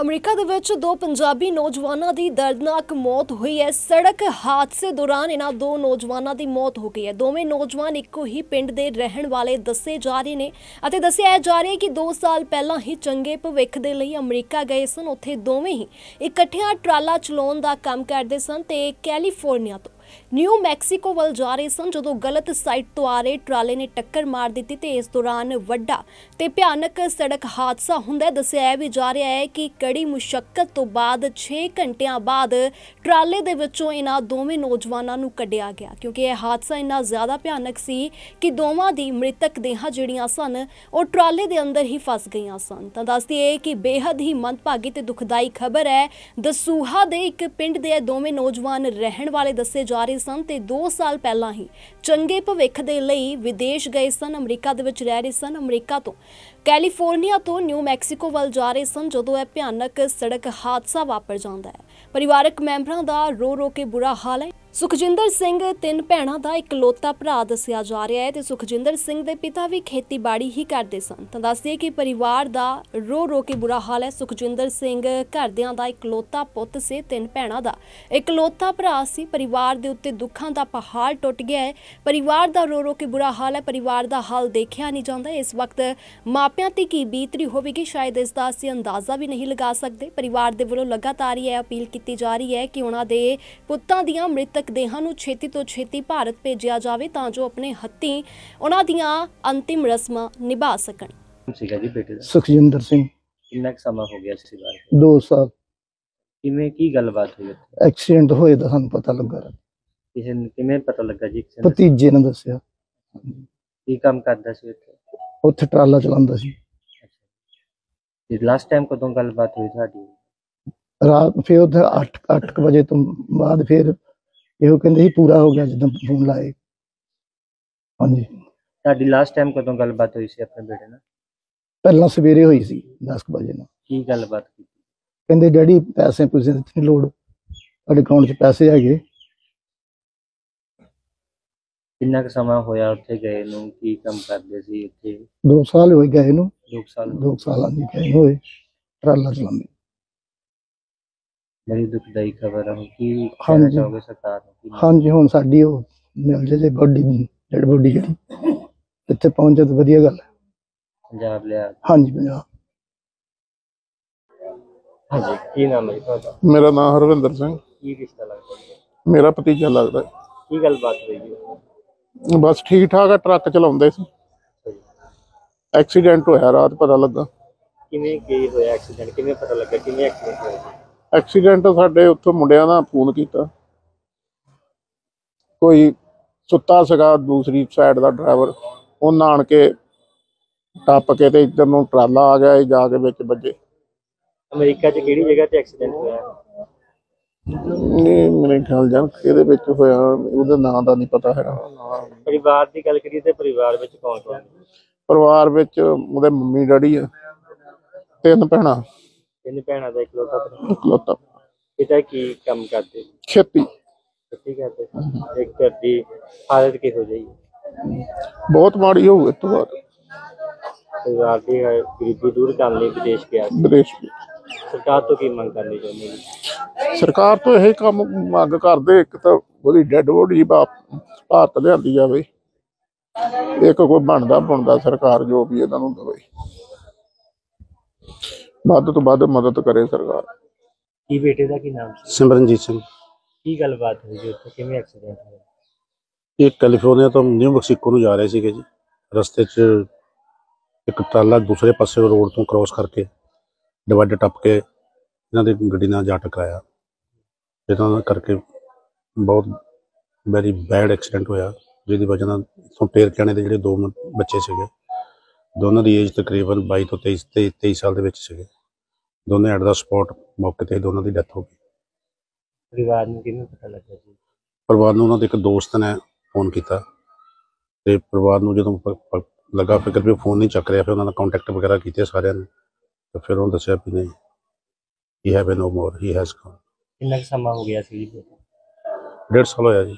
America ਦੇ ਵਿੱਚ ਦੋ ਪੰਜਾਬੀ ਨੌਜਵਾਨਾਂ ਦੀ ਦਰਦਨਾਕ ਮੌਤ ਹੋਈ ਹੈ। ਸੜਕ ਹਾਦਸੇ ਦੌਰਾਨ ਇਹਨਾਂ ਦੋ ਨੌਜਵਾਨਾਂ ਦੀ ਮੌਤ ਹੋ ਗਈ ਹੈ। ਦੋਵੇਂ ਨੌਜਵਾਨ ਇੱਕੋ ਹੀ ਪਿੰਡ ਦੇ ਰਹਿਣ ਵਾਲੇ ਦੱਸੇ ਜਾ ਰਹੇ ਨੇ ਅਤੇ ਦੱਸਿਆ ਜਾ ਰਿਹਾ ਹੈ ਕਿ 2 ਸਾਲ ਪਹਿਲਾਂ ਹੀ ਚੰਗੇ ਭਵਿੱਖ ਦੇ ਲਈ ਅਮਰੀਕਾ ਗਏ ਸਨ। ਉੱਥੇ ਦੋਵੇਂ ਹੀ ਇਕੱਠਿਆਂ ਟਰਾਲਾ ਚਲਾਉਣ ਦਾ ਕੰਮ ਕਰਦੇ ਸਨ ਤੇ ਕੈਲੀਫੋਰਨੀਆ ਤੋਂ ਨਿਊ ਮੈਕਸੀਕੋ ਵੱਲ ਜਾ ਰਹੇ ਸਨ ਜਦੋਂ ਗਲਤ ਸਾਈਡ ਤੋਂ ਆ ਰਹੇ ਟਰਾਲੇ ਨੇ ਟੱਕਰ ਮਾਰ ਦਿੱਤੀ ਤੇ ਇਸ ਦੌਰਾਨ ਵੱਡਾ ਤੇ ਭਿਆਨਕ ਸੜਕ ਹਾਦਸਾ ਹੁੰਦਾ ਦੱਸਿਆ ਵੀ ਜਾ ਰਿਹਾ ਹੈ ਕਿ ਕੜੀ ਮੁਸ਼ਕਲ ਤੋਂ ਬਾਅਦ 6 ਘੰਟਿਆਂ ਬਾਅਦ ਟਰਾਲੇ ਦੇ ਵਿੱਚੋਂ ਇਹਨਾਂ ਦੋਵੇਂ ਨੌਜਵਾਨਾਂ ਨੂੰ ਕੱਢਿਆ ਗਿਆ। ਕਿਉਂਕਿ ਇਹ ਹਾਦਸਾ ਇੰਨਾ ਜ਼ਿਆਦਾ ਭਿਆਨਕ ਸੀ ਕਿ ਦੋਵਾਂ ਦੀ ਮ੍ਰਿਤਕ ਦੇਹਾਂ ਜਿਹੜੀਆਂ ਸਨ, ਉਹ ਟਰਾਲੇ ਦੇ ਅੰਦਰ ਹੀ ਫਸ ਗਈਆਂ ਸਨ। ਤਾਂ ਦੱਸਦੀ ਹੈ ਕਿ ਬੇहद ਹੀ ਮੰਦਭਾਗੀ ਤੇ ਦੁਖਦਾਈ ਖਬਰ ਹੈ। ਦਸੂਹਾ ਦੇ ਇੱਕ ਪਿੰਡ ਦੇ ਇਹ ਦੋਵੇਂ ਨੌਜਵਾਨ ਰਹਿਣ ਵਾਲੇ ਦੱਸੇ ਜਾ ਰਹੇ ਸਨ ਤੇ 2 ਸਾਲ ਪਹਿਲਾਂ ਹੀ ਚੰਗੇ ਭਵਿੱਖ ਦੇ ਲਈ ਵਿਦੇਸ਼ ਗਏ ਸਨ, ਅਮਰੀਕਾ ਦੇ ਵਿੱਚ ਰਹਿ ਰਹੇ ਸਨ। ਅਮਰੀਕਾ ਤੋਂ ਕੈਲੀਫੋਰਨੀਆ ਤੋਂ ਨਿਊ ਮੈਕਸੀਕੋ ਵੱਲ ਜਾ ਰਹੇ ਸਨ, ਜਦੋਂ ਇਹ ਭਿਆਨਕ ਸੜਕ ਹਾਦਸਾ ਵਾਪਰ ਜਾਂਦਾ ਹੈ। ਪਰਿਵਾਰਕ ਮੈਂਬਰਾਂ ਦਾ ਰੋ ਰੋ ਕੇ ਬੁਰਾ ਹਾਲ ਹੈ। ਸੁਖਜਿੰਦਰ ਸਿੰਘ ਤਿੰਨ ਭੈਣਾਂ ਦਾ ਇਕਲੌਤਾ ਭਰਾ ਦੱਸਿਆ ਜਾ ਰਿਹਾ ਹੈ ਤੇ ਸੁਖਜਿੰਦਰ ਸਿੰਘ ਦੇ ਪਿਤਾ ਵੀ ਖੇਤੀਬਾੜੀ ਹੀ ਕਰਦੇ ਸਨ। ਤਾਂ ਦੱਸਦੇ ਕਿ ਪਰਿਵਾਰ ਦਾ ਰੋ ਰੋ ਕੇ ਬੁਰਾ ਹਾਲ ਹੈ। ਸੁਖਜਿੰਦਰ ਸਿੰਘ ਘਰਦਿਆਂ ਦਾ ਇਕਲੌਤਾ ਪੁੱਤ ਸੀ, ਤਿੰਨ ਭੈਣਾਂ ਦਾ। ਇਕਲੌਤਾ ਭਰਾ ਸੀ, ਪਰਿਵਾਰ ਦੇ ਉੱਤੇ ਦੁੱਖਾਂ ਦਾ ਪਹਾੜ ਟੁੱਟ ਗਿਆ ਹੈ। ਪਰਿਵਾਰ ਦਾ ਰੋ ਰੋ ਕੇ ਬੁਰਾ ਹਾਲ ਹੈ। ਪਰਿਵਾਰ ਦਾ ਹਾਲ ਦੇਖਿਆ ਨਹੀਂ ਜਾਂਦਾ। ਇਸ ਵਕਤ ਮਾਪਿਆਂ ਤੇ ਕੀ ਬੀਤ ਹੋਵੇਗੀ, ਸ਼ਾਇਦ ਇਸ ਦਾ ਅਸੀਂ ਅੰਦਾਜ਼ਾ ਵੀ ਨਹੀਂ ਲਗਾ ਸਕਦੇ। ਪਰਿਵਾਰ ਦੇ ਵੱਲੋਂ ਲਗਾਤਾਰ ਹੀ ਇਹ ਅਪੀਲ ਕੀਤੀ ਜਾ ਰਹੀ ਹੈ ਕਿ ਉਹਨਾਂ ਦੇ ਪੁੱਤਾਂ ਦੀਆਂ ਮ੍ਰਿਤ ਮ੍ਰਿਤਕ ਦੇਹਾਂ ਨੂੰ ਛੇਤੀ ਤੋਂ ਛੇਤੀ ਭਾਰਤ ਭੇਜਿਆ ਜਾਵੇ ਤਾਂ ਜੋ ਆਪਣੇ ਹੱਥੀਂ ਉਹਨਾਂ ਦੀਆਂ ਅੰਤਿਮ ਰਸਮਾਂ ਨਿਭਾ ਸਕਣ। ਸੀਗਾ ਜੀ ਬੇਟੇ ਦਾ? ਸੁਖਜਿੰਦਰ ਸਿੰਘ। ਕਿੰਨਾ ਕੁ ਸਮਾਂ ਹੋ ਗਿਆ ਸੀ ਬਾਰੇ 2 ਸਾਲ। ਕਿਵੇਂ ਕੀ ਗੱਲਬਾਤ ਹੋਈ ਉੱਥੇ? ਐਕਸੀਡੈਂਟ ਹੋਏ ਦਾ ਸਾਨੂੰ ਪਤਾ ਲੱਗਾ। ਕਿਸੇ ਨੂੰ ਕਿਵੇਂ ਪਤਾ ਲੱਗਾ ਜੀ ਕਿਸੇ ਨੂੰ? ਭਤੀਜੇ ਨੇ ਦੱਸਿਆ। ਕੀ ਕੰਮ ਕਰਦਾ ਸੀ ਉੱਥੇ? ਉੱਥੇ ਟਰਾਲਾ ਚਲਾਉਂਦਾ ਸੀ। ਤੇ ਲਾਸਟ ਟਾਈਮ ਕਦੋਂ ਗੱਲਬਾਤ ਹੋਈ ਤੁਹਾਡੀ? ਰਾਤ ਫਿਰ ਉੱਥੇ 8 8 ਵਜੇ ਤੋਂ ਬਾਅਦ ਫਿਰ ਇਹੋ ਕਹਿੰਦੇ ਸੀ ਪੂਰਾ ਹੋ ਗਿਆ ਜਦੋਂ ਫੋਨ ਲਾਏ। ਹਾਂਜੀ। ਤੁਹਾਡੀ ਲਾਸਟ ਟਾਈਮ ਕਦੋਂ ਗੱਲਬਾਤ ਹੋਈ ਸੀ ਆਪਣੇ ਬੇਟੇ ਨਾਲ? ਪਹਿਲਾਂ ਸਵੇਰੇ ਹੋਈ ਸੀ 10 ਕੁ ਵਜੇ ਨਾਲ। ਕੀ ਗੱਲਬਾਤ ਕੀਤੀ? ਕਹਿੰਦੇ ਡੈਡੀ ਪੈਸੇ ਦੀ ਨਹੀਂ ਲੋੜ। ਤੁਹਾਡੇ ਅਕਾਊਂਟ 'ਚ ਪੈਸੇ ਹੈਗੇ। ਕਿੰਨਾ ਕੁ ਸਮਾਂ ਹੋਇਆ ਉੱਥੇ ਗਏ ਨੂੰ? ਕੀ ਕੰਮ ਕਰਦੇ ਸੀ ਉੱਥੇ? 2 ਸਾਲ ਹੋਏ ਗਏ ਨੂੰ। ਦੋ ਕੁ ਸਾਲ 2 ਸਾਲਾਂ ਦੀ ਗਏ ਹੋਏ। ਟਰਾਲਾ ਚਲਾਉਂਦੇ। ਬੜੀ ਦੁਖਦਾਈ ਖਬਰ ਹੈ ਹੁਣ ਕੀ ਕਹਿਣਾ ਹਾਂਜੀ। ਚਾਹੋਗੇ ਸਰਕਾਰ ਨੂੰ? ਕੀ ਹਾਂਜੀ ਹੁਣ ਸਾਡੀ ਉਹ ਮਿਲ ਜੇ ਜੇ ਬੋਡੀ ਡੈਡ ਬੋਡੀ ਜਿਹੜੀ ਇੱਥੇ ਪਹੁੰਚੇ ਤਾਂ ਵਧੀਆ ਗੱਲ ਹੈ। ਪੰਜਾਬ ਲਿਆ। ਹਾਂਜੀ ਪੰਜਾਬ। ਹਾਂਜੀ ਕੀ ਨਾਮ ਹੈ ਜੀ ਤੁਹਾਡਾ? ਮੇਰਾ ਨਾਮ ਹਰਵਿੰਦਰ ਸਿੰਘ। ਕੀ ਰਿਸ਼ਤਾ ਲੱਗਦਾ ਜੀ? ਮੇਰਾ ਭਤੀਜਾ ਲੱਗਦਾ। ਹੈ। ਕੀ ਗੱਲਬਾਤ ਹੋਈ ਜੀ? ਬਸ ਠੀਕ ਠਾਕ ਆ ਟਰੱਕ ਚਲਾਉਂਦੇ ਸੀ। ਐਕਸੀਡੈਂਟ ਹੋਇਆ ਰਾਤ ਪਤਾ ਲੱਗਾ। ਕਿਵੇਂ ਕੀ ਹੋਇਆ ਐਕਸੀਡੈਂਟ? ਕਿਵੇਂ ਪਤਾ ਲੱਗਾ? ਕਿਵੇਂ ਐਕਸੀਡੈਂਟ ਹੋਇਆ ਜੀ? ਐਕਸੀਡੈਂਟ ਸਾਡੇ ਉੱਥੋਂ ਮੁੰਡਿਆਂ ਦਾ ਫੋਨ ਕੀਤਾ। ਕੋਈ ਸੁੱਤਾ ਸੀਗਾ ਦੂਸਰੀ ਸਾਈਡ ਦਾ ਡਰਾਈਵਰ ਉਹਨਾਂ ਆਣ ਕੇ ਟੱਪ ਕੇ ਤੇ ਇੱਧਰ ਨੂੰ ਟਰਾਲਾ ਆ ਗਿਆ ਇਹ ਜਾ ਕੇ ਵਿੱਚ ਵੱਜੇ। ਅਮਰੀਕਾ 'ਚ ਕਿਹੜੀ ਜਗ੍ਹਾ ਤੇ ਐਕਸੀਡੈਂਟ ਹੋਇਆ? ਨਹੀਂ ਮੇਰੇ ਖਿਆਲ ਜਾਨ ਕਿਹਦੇ ਵਿੱਚ ਹੋਇਆ ਉਹਦਾ ਨਾਂ ਦਾ ਨਹੀਂ ਪਤਾ ਹੈਗਾ। ਪਰਿਵਾਰ ਦੀ ਗੱਲ ਕਰੀਏ ਤੇ ਪਰਿਵਾਰ ਵਿੱਚ ਕੌਣ ਕੌਣ? ਹੈ? ਪਰਿਵਾਰ ਵਿੱਚ ਉਹਦੇ ਮੰਮੀ ਡੈਡੀ ਆ ਤਿੰਨ ਭੈਣਾਂ। ਤਿੰਨ ਭੈਣਾਂ ਦਾ ਇਕਲੌਤਾ ਭਰਾ। ਇਕਲੌਤਾ ਪਿਤਾ ਕੀ ਕੰਮ ਕਰਦੇ? ਖੇਤੀ। ਛੁੱਟੀ ਕਰਦੇ? ਇੱਕ ਘਰ ਦੀ ਹਾਲਤ ਕਿਹੋ ਜਿਹੀ ਹੈ? ਬਹੁਤ ਮਾੜੀ ਹੋਊ ਇਸ ਤੋਂ ਬਾਅਦ। ਪਰਿਵਾਰ ਦੀ ਹ- ਗਰੀਬੀ ਦੂਰ ਕਰਨ ਲਈ ਵਿਦੇਸ਼ ਗਿਆ ਸੀ। ਵਿਦੇਸ਼ ਵਿੱਚ ਸਰਕਾਰ ਤੋਂ ਕੀ ਮੰਗ ਕਰਨੀ ਚਾਹੁੰਦੇ ਜੀ ਸਰਕਾਰ ਤੋਂ ਇਹ ਕੰਮ ਮੰਗ ਕਰਦੇ ਇੱਕ ਤਾਂ ਉਹਦੀ ਡੈੱਡ ਬੋਡੀ ਭਾਰਤ ਲਿਆਂਦੀ ਜਾਵੇ। ਇੱਕ ਕੋਈ ਬਣਦਾ ਬਣਦਾ ਸਰਕਾਰ ਜੋ ਵੀ ਇਹਨਾਂ ਨੂੰ ਦੇਵੇ। ਵੱਧ ਤੋਂ ਵੱਧ ਮਦਦ ਕਰੇ ਸਰਕਾਰ। ਕੀ ਬੇਟੇ ਦਾ ਕੀ ਨਾਮ ਸੀ? ਸਿਮਰਨਜੀਤ ਸਿੰਘ। ਕੀ ਗੱਲਬਾਤ ਹੋਈ ਜੀ ਉੱਥੇ? ਕਿਵੇਂ ਐਕਸੀਡੈਂਟ ਹੋਇਆ? ਇਹ ਕੈਲੀਫੋਰਨੀਆ ਤੋਂ ਨਿਊ ਮੈਕਸੀਕੋ ਨੂੰ ਜਾ ਰਹੇ ਸੀਗੇ ਜੀ। ਰਸਤੇ 'ਚ ਇੱਕ ਟਰਾਲਾ ਦੂਸਰੇ ਪਾਸੇ ਰੋਡ ਤੋਂ ਕ੍ਰਾਸ ਕਰਕੇ ਡਿਵਾਈਡਰ ਟੱਪ ਕੇ ਇਹਨਾਂ ਦੀ ਗੱਡੀ ਨਾਲ ਜਾ ਟਕਰਾਇਆ। ਜਿਹਨਾਂ ਕਰਕੇ ਬਹੁਤ ਵੈਰੀ ਬੈਡ ਐਕਸੀਡੈਂਟ ਹੋਇਆ ਜਿਹਦੀ ਵਜ੍ਹਾ ਨਾਲ ਇਥੋਂ ਟੇਰ ਜਾਣੇ ਦੇ ਜਿਹੜੇ ਦੋ ਬੱਚੇ ਸੀਗੇ ਦੋਨਾਂ ਦੀ ਏਜ ਤਕਰੀਬਨ 22 ਤੋਂ 23 ਤੇ 23 ਸਾਲ ਦੇ ਵਿੱਚ ਸੀਗੇ। ਦੋਨੇ ਐਟ ਦਾ ਸਪੌਟ ਮੌਕੇ ਤੇ ਦੋਨਾਂ ਦੀ ਡੈਥ ਹੋ ਗਈ। ਪਰਿਵਾਰ ਨੂੰ ਕਿਵੇਂ ਪਤਾ ਲੱਗਾ ਜੀ? ਪਰਿਵਾਰ ਨੂੰ ਉਹਨਾਂ ਦੇ ਇੱਕ ਦੋਸਤ ਨੇ ਫੋਨ ਕੀਤਾ। ਤੇ ਪਰਿਵਾਰ ਨੂੰ ਜਦੋਂ ਪ- ਪ- ਲੱਗਾ ਫਿਕਰ ਵੀ ਫੋਨ ਨਹੀਂ ਚੱਕ ਰਿਹਾ ਫਿਰ ਉਹਨਾਂ ਨਾਲ ਕੰਟੈਕਟ ਵਗੈਰਾ ਕੀਤੇ ਸਾਰਿਆਂ ਨੇ। ਤੇ ਫਿਰ ਉਹਨੂੰ ਦੱਸਿਆ ਵੀ ਨਹੀਂ he have no more he has gone ਕਿੰਨਾ ਕੁ ਸਮਾਂ ਹੋ ਗਿਆ ਸੀ ਜੀ? ਡੇਢ ਸਾਲ ਹੋਇਆ ਜੀ।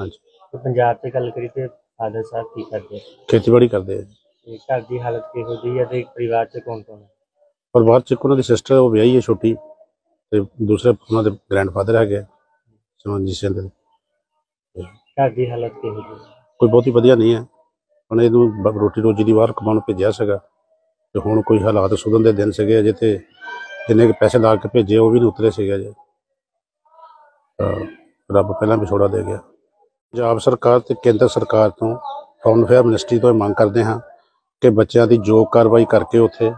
ਹਾਂਜੀ। ਤੇ ਪੰਜਾਬ 'ਚ ਗੱਲ ਕਰੀਏ ਤੇ ਫਾਦਰ ਸਾਹਿਬ ਕੀ ਕਰਦੇ ਖੇਤੀਬਾੜੀ ਕਰਦੇ ਆ ਜੀ। ਤੇ ਘਰ ਦੀ ਹਾਲਤ ਕਿਹੋ ਜਿਹੀ ਹੈ ਤੇ ਪਰਿਵਾਰ 'ਚ ਕੌਣ ਕੌਣ ਹੈ ਪਰਿਵਾਰ ਚ ਇੱਕ ਉਹਨਾਂ ਦੀ ਸਿਸਟਰ ਉਹ ਵਿਆਹੀ ਹੈ ਛੋਟੀ ਤੇ ਦੂਸਰੇ ਉਹਨਾਂ ਦੇ ਗ੍ਰੈਂਡਫਾਦਰ ਹੈਗੇ ਆ, ਸਿਮਰਨਜੀਤ ਸਿੰਘ ਦੇ। ਘਰ ਦੀ ਹਾਲਤ ਕਿਹੋ ਜਿਹੀ ਹੈ? ਕੋਈ ਬਹੁਤੀ ਵਧੀਆ ਨਹੀਂ ਹੈ। ਹੁਣ ਇਹਨੂੰ ਬ- ਰੋਟੀ ਰੋਜੀ ਦੀ ਬਾਹਰ ਕਮਾਉਣ ਭੇਜਿਆ ਸੀਗਾ ਤੇ ਹੁਣ ਕੋਈ ਹਾਲਾਤ ਸੁਧਰਨ ਦੇ ਦਿਨ ਸੀਗੇ ਅਜੇ ਤੇ ਜਿੰਨੇ ਕੁ ਪੈਸੇ ਲਾ ਕੇ ਭੇਜੇ ਉਹ ਵੀ ਨਹੀਂ ਉਤਰੇ ਸੀਗੇ ਅਜੇ। ਤਾਂ ਰੱਬ ਪਹਿਲਾਂ ਵਿਛੋੜਾ ਦੇ ਗਿਆ। ਪੰਜਾਬ ਸਰਕਾਰ ਤੇ ਕੇਂਦਰ ਸਰਕਾਰ ਤੋਂ ਫੌਰਨ ਅਫੇਅਰ ਮਿਨਿਸਟਰੀ ਤੋਂ ਇਹ ਮੰਗ ਕਰਦੇ ਹਾਂ ਕਿ ਬੱਚਿਆਂ ਦੀ ਜੋ ਕਾਰਵਾਈ ਕਰਕੇ ਉੱਥੇ,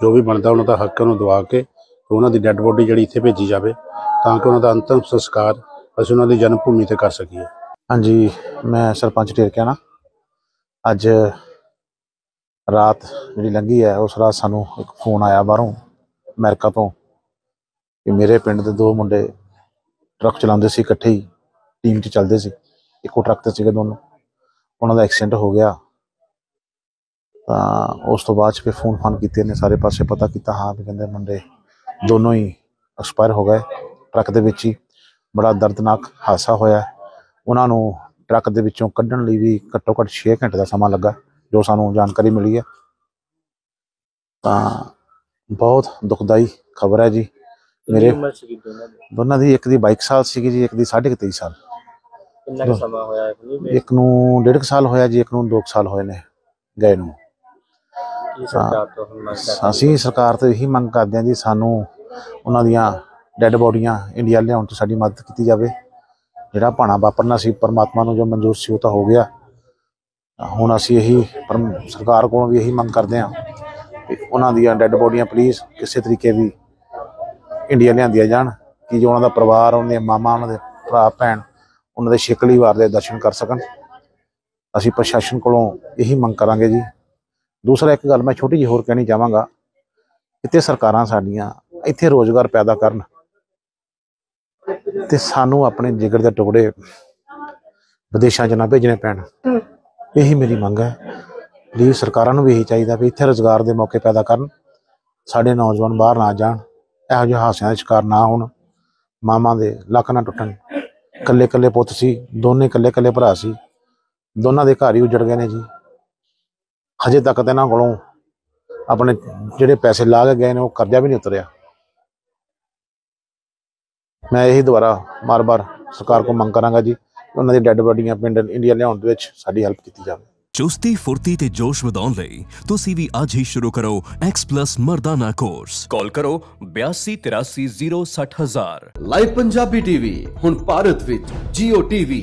ਜੋ ਵੀ ਬਣਦਾ ਉਹਨਾਂ ਦਾ ਹੱਕ ਉਹਨੂੰ ਦਵਾ ਕੇ ਉਹਨਾਂ ਦੀ ਡੈੱਡ ਬੋਡੀ ਜਿਹੜੀ ਇੱਥੇ ਭੇਜੀ ਜਾਵੇ ਤਾਂ ਕਿ ਉਹਨਾਂ ਦਾ ਅੰਤਮ ਸੰਸਕਾਰ ਅਸੀਂ ਉਹਨਾਂ ਦੀ ਜਨਮ ਭੂਮੀ ਤੇ ਕਰ ਸਕੀਏ। ਹਾਂਜੀ, ਮੈਂ ਸਰਪੰਚ ਢੇਰਕਿਆਣਾ ਅੱਜ ਰਾਤ ਜਿਹੜੀ ਲੰਘੀ ਹੈ, ਉਸ ਰਾਤ ਸਾਨੂੰ ਇੱਕ ਫੋਨ ਆਇਆ ਬਾਹਰੋਂ, ਅਮਰੀਕਾ ਤੋਂ, ਕਿ ਮੇਰੇ ਪਿੰਡ ਦੇ ਦੋ ਮੁੰਡੇ ਟਰੱਕ ਚਲਾਉਂਦੇ ਸੀ ਇਕੱਠੇ ਹੀ, ਟੀਮ 'ਚ ਚੱਲਦੇ ਸੀ। ਇੱਕੋ ਟਰੱਕ ਤੇ ਸੀਗੇ ਦੋਨੋਂ। ਉਹਨਾਂ ਦਾ ਐਕਸੀਡੈਂਟ ਹੋ ਗਿਆ। ਤਾਂ ਉਸ ਤੋਂ ਬਾਅਦ 'ਚ ਫਿਰ ਫੋਨ ਫਾਨ ਕੀਤੇ ਨੇ ਸਾਰੇ ਪਾਸੇ ਪਤਾ ਕੀਤਾ ਹਾਂ ਵੀ ਕਹਿੰਦੇ ਮੁੰਡੇ ਦੋਨੋਂ ਹੀ ਐਕਸਪਾਇਰ ਹੋ ਗਏ ਟਰੱਕ ਦੇ ਵਿੱਚ ਹੀ। ਬੜਾ ਦਰਦਨਾਕ ਹਾਦਸਾ ਹੋਇਆ। ਉਹਨਾਂ ਨੂੰ ਟਰੱਕ ਦੇ ਵਿੱਚੋਂ ਕੱਢਣ ਲਈ ਵੀ ਘੱਟੋ ਘੱਟ 6 ਘੰਟੇ ਦਾ ਸਮਾਂ ਲੱਗਾ ਜੋ ਸਾਨੂੰ ਜਾਣਕਾਰੀ ਮਿਲੀ ਹੈ। ਤਾਂ ਬਹੁਤ ਦੁਖਦਾਈ ਖਬਰ ਹੈ ਜੀ। ਮੇਰੇ ਦੋਨਾਂ ਦੀ? ਇੱਕ ਦੀ 22 ਸਾਲ ਸੀਗੀ ਜੀ ਇੱਕ ਦੀ 23.5 ਸਾਲ। ਕਿੰਨਾ ਕੁ ਸਮਾਂ ਹੋਇਆ ਇੱਕ ਨੂੰ ਡੇਢ ਕੁ ਸਾਲ ਹੋਇਆ ਜੀ ਇੱਕ ਨੂੰ 2 ਸਾਲ ਹੋਏ ਨੇ ਗਏ ਨੂੰ। ਸਰਕਾਰ ਤੋਂ ਹੁਣ ਮੰਗ ਕਰਦੇ ਅਸੀਂ ਸਰਕਾਰ ਤੋਂ ਇਹੀ ਮੰਗ ਕਰਦੇ ਹਾਂ ਜੀ ਸਾਨੂੰ ਉਹਨਾਂ ਦੀਆਂ ਡੈੱਡ ਬੋਡੀਆਂ ਇੰਡੀਆ ਲਿਆਉਣ ਤੋਂ ਸਾਡੀ ਮਦਦ ਕੀਤੀ ਜਾਵੇ। ਜਿਹੜਾ ਭਾਣਾ ਵਾਪਰਨਾ ਸੀ ਪਰਮਾਤਮਾ ਨੂੰ ਜੋ ਮਨਜ਼ੂਰ ਸੀ ਉਹ ਤਾਂ ਹੋ ਗਿਆ। ਹੁਣ ਅਸੀਂ ਇਹੀ ਪਰਮ ਸਰਕਾਰ ਕੋਲੋਂ ਵੀ ਇਹੀ ਮੰਗ ਕਰਦੇ ਹਾਂ ਕਿ ਉਹਨਾਂ ਦੀਆਂ ਡੈੱਡ ਬੋਡੀਆਂ ਪਲੀਜ਼ ਕਿਸੇ ਤਰੀਕੇ ਵੀ ਇੰਡੀਆ ਲਿਆਂਦੀਆਂ ਜਾਣ ਕਿ ਜੋ ਉਹਨਾਂ ਦਾ ਪਰਿਵਾਰ ਉਹਨਾਂ ਦੇ ਮਾਮਾ ਉਹਨਾਂ ਦੇ ਭਰਾ ਭੈਣ ਉਹਨਾਂ ਦੇ ਸ਼ਿਕਲੀ ਵਾਰ ਦੇ ਦਰਸ਼ਨ ਕਰ ਸਕਣ। ਅਸੀਂ ਪ੍ਰਸ਼ਾਸਨ ਕੋਲੋਂ ਇਹੀ ਮੰਗ ਕਰਾਂਗੇ ਜੀ ਦੂਸਰਾ ਇੱਕ ਗੱਲ ਮੈਂ ਛੋਟੀ ਜਿਹੀ ਹੋਰ ਕਹਿਣੀ ਚਾਹਾਂਗਾ ਇੱਥੇ ਸਰਕਾਰਾਂ ਸਾਡੀਆਂ ਇੱਥੇ ਰੋਜ਼ਗਾਰ ਪੈਦਾ ਕਰਨ ਤੇ ਸਾਨੂੰ ਆਪਣੇ ਜਿਗਰ ਦੇ ਟੁਕੜੇ ਵਿਦੇਸ਼ਾਂ 'ਚ ਨਾ ਭੇਜਣੇ ਪੈਣ। ਇਹੀ ਮੇਰੀ ਮੰਗ ਹੈ। ਪਲੀਜ਼ ਸਰਕਾਰਾਂ ਨੂੰ ਵੀ ਇਹੀ ਚਾਹੀਦਾ ਵੀ ਇੱਥੇ ਰੋਜ਼ਗਾਰ ਦੇ ਮੌਕੇ ਪੈਦਾ ਕਰਨ ਸਾਡੇ ਨੌਜਵਾਨ ਬਾਹਰ ਨਾ ਜਾਣ ਇਹੋ ਜਿਹੇ ਹਾਸਿਆਂ ਦਾ ਸ਼ਿਕਾਰ ਨਾ ਹੋਣ ਮਾਮਾ ਦੇ ਲੱਕ ਨਾ ਟੁੱਟਣ। ਕੱਲੇ ਕੱਲੇ ਪੁੱਤ ਸੀ ਦੋਨੇ ਕੱਲੇ ਕੱਲੇ ਭਰਾ ਸੀ ਦੋਨਾਂ ਦੇ ਘਰ ਹੀ ਉਜੜ ਗਏ ਨੇ ਜੀ। ਹਜੇ ਤੱਕ ਤੇ ਇਹਨਾਂ ਕੋਲੋਂ ਆਪਣੇ ਜਿਹੜੇ ਪੈਸੇ ਲਾ ਕੇ ਗਏ ਨੇ ਉਹ ਕਰਜ਼ਾ ਵੀ ਨਹੀਂ ਉਤਰਿਆ। ਮੈਂ ਇਹੀ ਦੁਬਾਰਾ ਮਾਰ-ਬਾਰ ਸਰਕਾਰ ਕੋਲ ਮੰਗ ਕਰਾਂਗਾ ਜੀ ਕਿ ਉਹਨਾਂ ਦੀ ਡੈੱਡ ਬੋਡੀਆਂ ਪਿੰਡ ਇੰਡੀਆ ਲਿਆਉਣ ਦੇ ਵਿੱਚ ਸਾਡੀ ਹੈਲਪ ਕੀਤੀ ਜਾਵੇ। ਚੁਸਤੀ ਫੁਰਤੀ ਤੇ ਜੋਸ਼ ਵਧਾਉਣ ਲਈ ਤੁਸੀਂ ਵੀ ਅੱਜ ਹੀ ਸ਼ੁਰੂ ਕਰੋ X+ ਮਰਦਾਨਾ ਕੋਰਸ ਕਾਲ ਕਰੋ 8283060000 ਲਾਈਵ ਪੰਜਾਬੀ ਟੀਵੀ ਹੁਣ ਭਾਰਤ ਵਿੱਚ Jio TV,